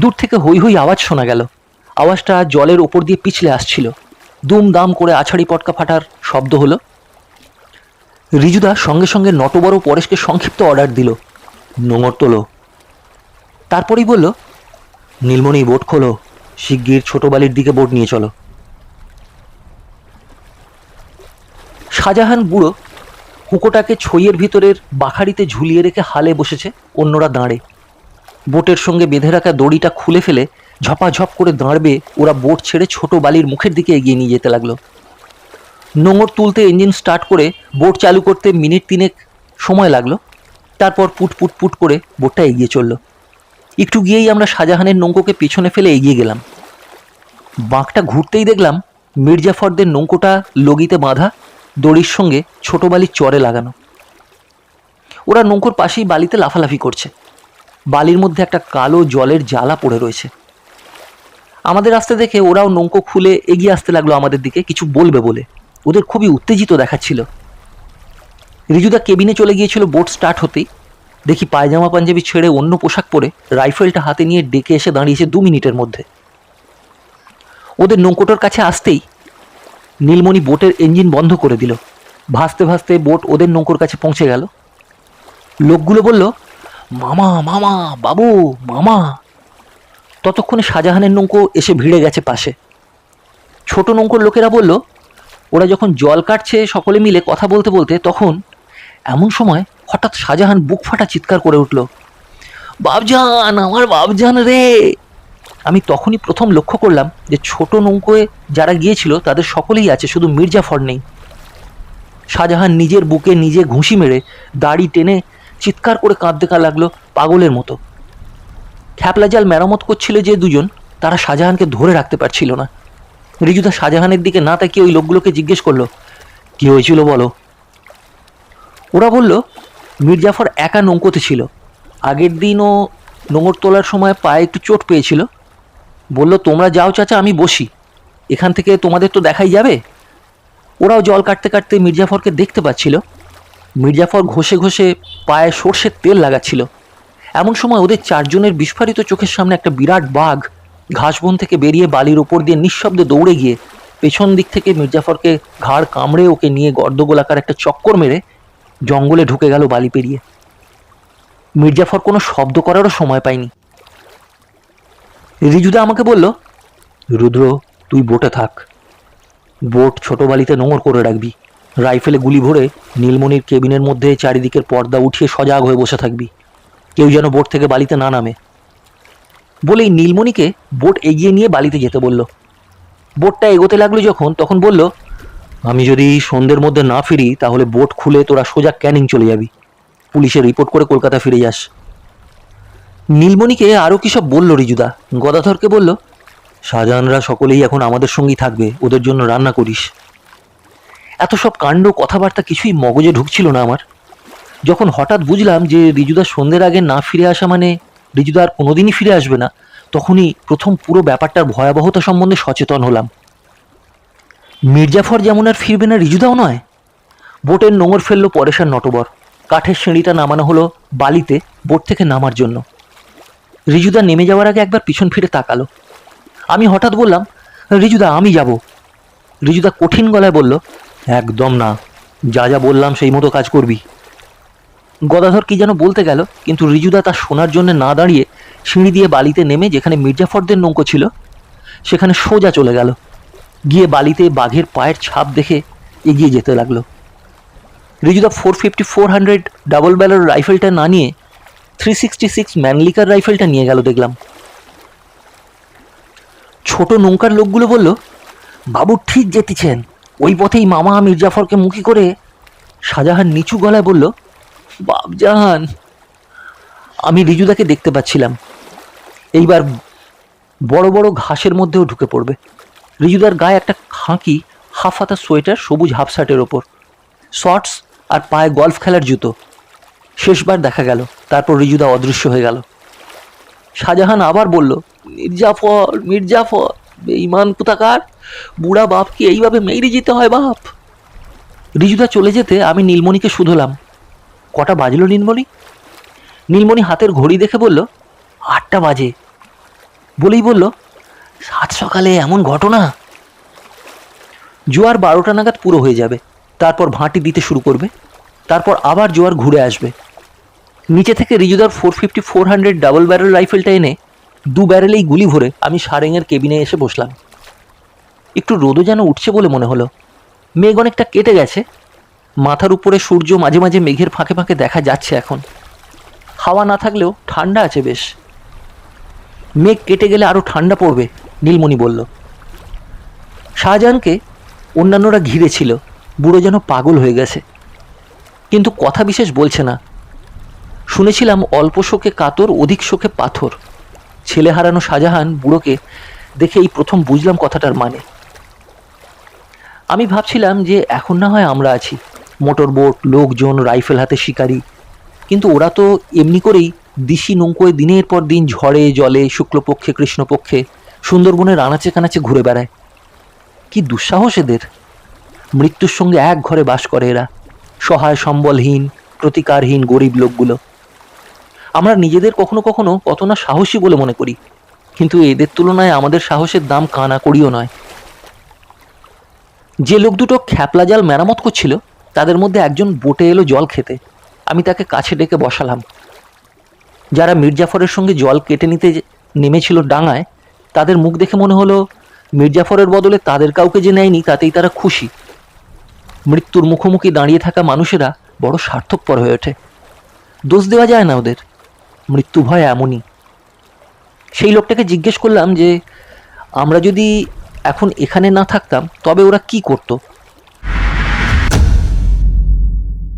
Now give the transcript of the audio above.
দূর থেকে হই হই আওয়াজ শোনা গেল। আওয়াজটা জলের ওপর দিয়ে পিছলে আসছিল। দুম দাম করে আছাড়ি পটকা ফাটার শব্দ হলো। রিজুদা সঙ্গে সঙ্গে নটবড় পরেশকে সংক্ষিপ্ত অর্ডার দিল। নোঙর তোলো। তারপরেই বলল, নীলমণি, বোট খোলো। শিগগির ছোট বালির দিকে বোট নিয়ে চলো। শাহজাহান বুড়ো হুকোটাকে ছইয়ের ভিতরের বাখারিতে ঝুলিয়ে রেখে হালে বসেছে অন্যরা দাঁড়ে। বোটের সঙ্গে বেঁধে রাখা দড়িটা খুলে ফেলে ঝপাঝপ করে দাঁড়বে ওরা বোট ছেড়ে ছোট বালির মুখের দিকে এগিয়ে নিয়ে যেতে লাগল। নোঙর তুলতে ইঞ্জিন স্টার্ট করে বোট চালু করতে মিনিট তিনেক সময় লাগল। তারপর পুট পুট পুট করে বোটটা এগিয়ে চলল। একটু গিয়েই আমরা শাহজাহানের নৌকোকে পিছনে ফেলে এগিয়ে গেলাম। বাঁকটা ঘুরতেই দেখলাম মির্জাফরদের নৌকোটা লগিতে বাঁধা দড়ির সঙ্গে ছোট বালির চরে লাগানো। ওরা নৌকোর পাশেই বালিতে লাফালাফি করছে। বালির মধ্যে একটা কালো জলের জ্বালা পড়ে রয়েছে। আমাদের আসতে দেখে ওরাও নৌকো খুলে এগিয়ে আসতে লাগল আমাদের দিকে, কিছু বলবে বলে। ওদের খুবই উত্তেজিত দেখাচ্ছিল। রিজুদা কেবিনে চলে গিয়েছিল বোট স্টার্ট হতেই। দেখি পায়জামা পাঞ্জাবি ছেড়ে অন্য পোশাক পরে রাইফেলটা হাতে নিয়ে ডেকে এসে দাঁড়িয়েছে দু মিনিটের মধ্যে। ওদের নৌকোটার কাছে আসতেই নীলমণি বোটের ইঞ্জিন বন্ধ করে দিল। ভাসতে ভাসতে বোট ওদের নৌকোর কাছে পৌঁছে গেল। লোকগুলো বলল মামা মামা, বাবু, মামা। ততক্ষণে শাহজাহানের নৌকো এসে ভিড়ে গেছে পাশে। ছোট নৌকোর লোকেরা বলল, ওরা যখন জল কাটছে সকলে মিলে কথা বলতে বলতে, তখন এমন সময় হঠাৎ শাহজাহান বুক ফাটা চিৎকার করে উঠল বাবজান আমার বাবজান রে! আমি তখনই প্রথম লক্ষ্য করলাম যে ছোট নৌকোয় যারা গিয়েছিল, তাদের সকলেই আছে, শুধু মির্জাফর নেই। শাহজাহান নিজের বুকে নিজে ঘুষি মেরে দাড়ি টেনে চিৎকার করে কাঁদতে লাগল পাগলের মতো। খ্যাপলা জাল মেরামত করছিল যে দুজন, তারা শাহজাহানকে ধরে রাখতে পারছিল না। রিজুদা শাহজাহানের দিকে না তাকিয়ে ওই লোকগুলোকে জিজ্ঞেস করল, কি হয়েছিল বলো? ওরা বলল, মির্জাফর একা নৌকোতে ছিল। আগের দিনও নোঙর তোলার সময় পায়ে একটু চোট পেয়েছিল। বলল, তোমরা যাও চাচা, আমি বসি। এখান থেকে তোমাদের তো দেখাই যাবে? ওরাও জল কাটতে কাটতে মির্জাফরকে দেখতে পাচ্ছিল। মির্জাফর ঘষে ঘষে পায়ে সর্ষের তেল লাগাচ্ছিল। এমন সময় ওদের চারজনের বিস্ফারিত চোখের সামনে একটা বিরাট বাঘ ঘাসবন থেকে বেরিয়ে বালির ওপর দিয়ে নিঃশব্দে দৌড়ে গিয়ে পেছন দিক থেকে মির্জাফরকে ঘাড় কামড়ে ওকে নিয়ে গর্দগোলাকার একটা চক্কর মেরে জঙ্গলে ঢুকে গেল বালি পেরিয়ে। মির্জাফর কোনো শব্দ করারও সময় পায়নি। রিজুদা আমাকে বলল, রুদ্র, তুই বোটে থাক। বোট ছোট বালিতে নোংর করে রাখবি। রাইফেলে গুলি ভরে নীলমণির কেবিনের মধ্যে চারিদিকের পর্দা উঠিয়ে সজাগ হয়ে বসে থাকবি। কেউ যেন বোট থেকে বালিতে না নামে। বলেই নীলমণিকে বোট এগিয়ে নিয়ে বালিতে যেতে বলল। বোটটা এগোতে লাগল যখন, তখন বলল, আমি যদি সন্ধ্যের মধ্যে না ফিরি, তাহলে বোট খুলে তোরা সোজা ক্যানিং চলে যাবি। পুলিশে রিপোর্ট করে কলকাতা ফিরে যাস। নীলমণিকে আরও কী সব বলল রিজুদা? গদাধরকে বলল শাহজাহানরা সকলেই এখন আমাদের সঙ্গেই থাকবে। ওদের জন্য রান্না করিস। এত সব কাণ্ড, কথাবার্তা কিছুই মগজে ঢুকছিল না আমার। যখন হঠাৎ বুঝলাম যে রিজুদা সন্ধ্যের আগে না ফিরে আসা মানে রিজুদা আর কোনোদিনই ফিরে আসবে না, তখনই প্রথম পুরো ব্যাপারটার ভয়াবহতা সম্বন্ধে সচেতন হলাম। মির্জাফর যেমন আর ফিরবে না, রিজুদাও নয়। বোটের নোঙর ফেলল পরেশার নটবর। কাঠের সিঁড়িটা নামানো হলো বালিতে, বোট থেকে নামার জন্য। রিজুদা নেমে যাওয়ার আগে একবার পিছন ফিরে তাকালো। আমি হঠাৎ বললাম, রিজুদা, আমি যাব। রিজুদা কঠিন গলায় বলল একদম না। যা যা বললাম সেই মতো কাজ করবি। গদাধর কি যেন বলতে গেল, কিন্তু রিজুদা তা শোনার জন্য না দাঁড়িয়ে সিঁড়ি দিয়ে বালিতে নেমে যেখানে মির্জাফরদের নৌকো ছিল, সেখানে সোজা চলে গেল। গিয়ে বালিতে বাঘের পায়ের ছাপ দেখে এগিয়ে যেতে লাগল। রিজুদা four fifty four hundred double barrel রাইফেলটা না নিয়ে থ্রি সিক্সটি সিক্স ম্যানলিকার রাইফেলটা নিয়ে গেল দেখলাম। ছোট নৌকার লোকগুলো বলল, বাবু ঠিক যেতেছেন। ওই পথেই মামা মির্জাফরকে মুখী করে শাহজাহান নিচু গলায় বলল বাবজাহান আমি রিজুদাকে দেখতে পাচ্ছিলাম। এইবার বড় বড় ঘাসের মধ্যেও ঢুকে পড়বে। রিজুদার গায়ে একটা খাঁকি হাফ হাতা সোয়েটার, সবুজ হাফ শার্টের ওপর। শর্টস আর পায়ে গলফ খেলার জুতো। শেষবার দেখা গেল, তারপর রিজুদা অদৃশ্য হয়ে গেল। শাহজাহান আবার বলল, মির্জাফর মির্জাফর, বেঈমান কোথাকার? বুড়া বাপকে এইভাবে মেরে যেতে হয় বাপ? রিজুদা চলে যেতে আমি নীলমণিকে শুধলাম। কটা বাজলো নীলমণি? নীলমণি হাতের ঘড়ি দেখে বলল, আটটা বাজে। বলেই বলল, সাত সকালে এমন ঘটনা। জোয়ার বারোটা নাগাদ পুরো হয়ে যাবে, তারপর ভাঁটি দিতে শুরু করবে, তারপর আবার জোয়ার ঘুরে আসবে। নিচে থেকে রিজুদার four fifty four hundred double barrel রাইফেলটা এনে দু ব্যারেলেই গুলি ভরে আমি সারেংয়ের কেবিনে এসে বসলাম। একটু রোদও যেন উঠছে বলে মনে হলো। মেঘ অনেকটা কেটে গেছে। মাথার উপরে সূর্য মাঝে মাঝে মেঘের ফাঁকে ফাঁকে দেখা যাচ্ছে এখন। হাওয়া না থাকলেও ঠান্ডা আছে বেশ। মেঘ কেটে গেলে আরও ঠান্ডা পড়বে, নীলমণি বলল। শাহজাহানকে অন্যান্যরা ঘিরে ছিল। বুড়ো যেন পাগল হয়ে গেছে। কিন্তু কথা বিশেষ বলছে না। শুনেছিলাম অল্প শোকে কাতর, অধিক শোকে পাথর। ছেলে হারানো শাহজাহান বুড়োকে দেখে এই প্রথম বুঝলাম কথাটার মানে। আমি ভাবছিলাম যে এখন না হয় আমরা আছি। মোটর বোট, লোকজন, রাইফেল হাতে শিকারি। কিন্তু ওরা তো এমনি করেই দিশি নৌকোয় দিনের পর দিন ঝড়ে, জলে, শুক্লপক্ষে, কৃষ্ণপক্ষে, সুন্দরবনের আনাচে কানাচে ঘুরে বেড়ায়। কি দুঃসাহস এদের। মৃত্যুর সঙ্গে এক ঘরে বাস করে এরা। সহায়, সম্বলহীন, প্রতিকারহীন গরিব লোকগুলো। আমরা নিজেদের কখনো কখনো কত না সাহসী বলে মনে করি। কিন্তু এদের তুলনায় আমাদের সাহসের দাম কানা করিও নয়। যে লোক দুটো খ্যাপলা জাল মেরামত করছিল, তাদের মধ্যে একজন বোটে এলো জল খেতে। আমি তাকে কাছে ডেকে বসালাম। যারা মির্জাফরের সঙ্গে জল কেটে নিতে নেমেছিল ডাঙায়, তাদের মুখ দেখে মনে হলো, মির্জাফরের বদলে তাদের কাউকে যে নেয়নি, তাতেই তারা খুশি। মৃত্যুর মুখোমুখি দাঁড়িয়ে থাকা মানুষেরা বড় স্বার্থপর হয়ে ওঠে। দোষ দেওয়া যায় না ওদের। মৃত্যু ভয় এমনই। সেই লোকটাকে জিজ্ঞেস করলাম যে, আমরা যদি এখন এখানে না থাকতাম তবে ওরা কি করতো?